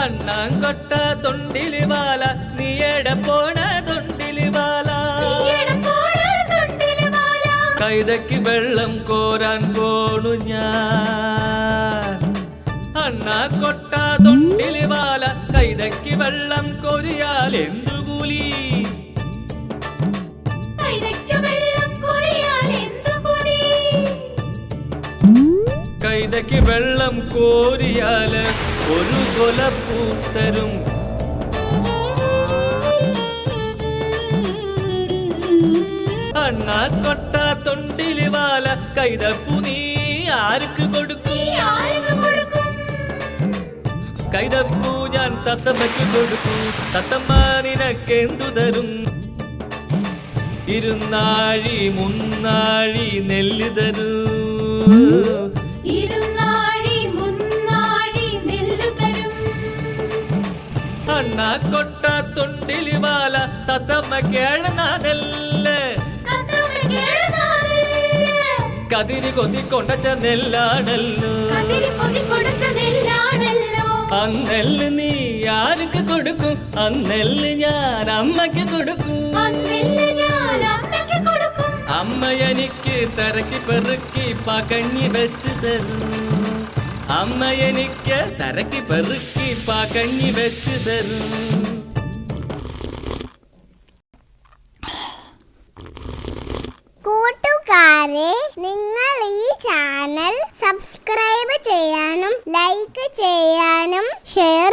അണ്ണാങ്കൊട്ട തൊണ്ടിലി വാല നീയട പോണ തൊണ്ടിലി വാല. കൈതയ്ക്ക് വെള്ളം കോരാൻ പോണു ഞാൻ. അണ്ണാക്കൊട്ട തൊണ്ടിലി വാല കൈതയ്ക്ക് വെള്ളം കോരിയാൽ എന്തു കൂലി? കൈതയ്ക്ക് വെള്ളം കോരിയാൽ ഒരു കൊല പൂത്തരും. അണ്ണാ കൊട്ട തൊണ്ടിലി വാല കൈതപ്പു നീ ആർക്ക് കൊടുക്കും? നീ ആർക്ക് കൊടുക്കും? കൈതപ്പൂ ഞാൻ തത്തമ്മയ്ക്ക് കൊടുക്കൂ. തത്തമ്മ നിനക്കെന്തു തരും? ഇരുന്നാഴി മുന്നാഴി നെല്ല് തരൂ. തൊണ്ടിൽ വാല തത്തമ്മ കേഴനാനല്ലേ തത്തമ്മയ്ക്ക് എഴുതാറില്ല. കതിരി കൊതിക്കൊണ്ട നെല്ലാണല്ലോ കതിര് കൊതിക്കൊടുത്ത നെല്ലാണല്ലോ. അന്നെല്ല് നീ ആർക്ക് കൊടുക്കും അന്നെല്ല് ഞാൻ അമ്മയ്ക്ക് കൊടുക്കും. അമ്മ എനിക്ക് തിരക്കി പെറുക്കി പകഞ്ഞി വെച്ചു തരും അമ്മ എനിക്ക് തരക്കി പെറുക്കി പകഞ്ഞി വെച്ച് തരും. നിങ്ങൾ ഈ ചാനൽ സബ്സ്ക്രൈബ് ചെയ്യാനും ലൈക്ക് ചെയ്യാനും ഷെയർ